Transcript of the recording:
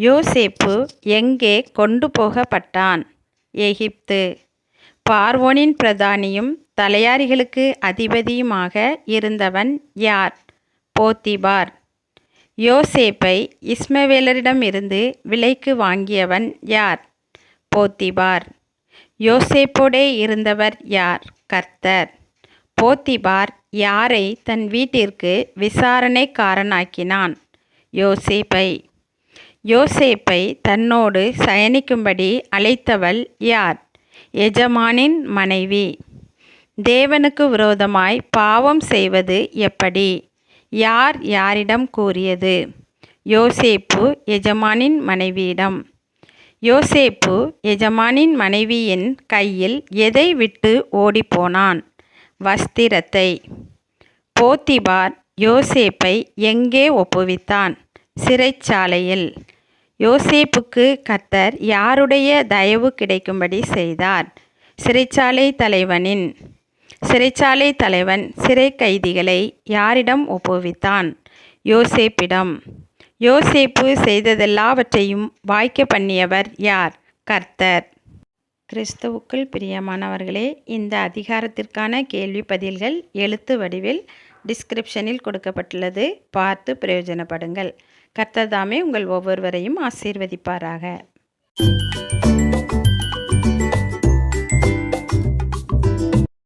யோசேப்பு எங்கே கொண்டு போகப்பட்டான்? எகிப்து. பார்வோனின் பிரதானியும் தலையாரிகளுக்கு அதிபதியுமாக இருந்தவன் யார்? போத்திபார். யோசேப்பை இஸ்மவேலரிடமிருந்து விலைக்கு வாங்கியவன் யார்? போத்திபார். யோசேப்போடே இருந்தவர் யார்? கர்த்தர். போத்திபார் யாரை தன் வீட்டிற்கு விசாரணைக்காரனாக்கினான்? யோசேப்பை. யோசேப்பை தன்னோடு சயனிக்கும்படி அழைத்தவள் யார்? எஜமானின் மனைவி. தேவனுக்கு விரோதமாய் பாவம் செய்வது எப்படி? யார் யாரிடம் கூறியது? யோசேப்பு எஜமானின் மனைவியிடம். யோசேப்பு எஜமானின் மனைவியின் கையில் எதை விட்டு ஓடிப்போனான்? வஸ்திரத்தை. போத்திபார் யோசேப்பை எங்கே ஒப்புவித்தான்? சிறைச்சாலையில். யோசேப்புக்கு கர்த்தர் யாருடைய தயவு கிடைக்கும்படி செய்தார்? சிறைச்சாலை தலைவனின் சிறைச்சாலை தலைவன் சிறை கைதிகளை யாரிடம் ஒப்புவித்தான்? யோசேப்பிடம் யோசேப்பு செய்ததெல்லாவற்றையும் வாய்க்க பண்ணியவர் யார்? கர்த்தர். கிறிஸ்துவுக்குள் பிரியமானவர்களே இந்த அதிகாரத்திற்கான கேள்வி பதில்கள் எழுத்து வடிவில் டிஸ்கிரிப்ஷனில் கொடுக்கப்பட்டுள்ளது. பார்த்து பிரயோஜனப்படுங்கள். கர்த்தர் தாமே உங்கள் ஒவ்வொருவரையும் ஆசீர்வதிப்பாராக.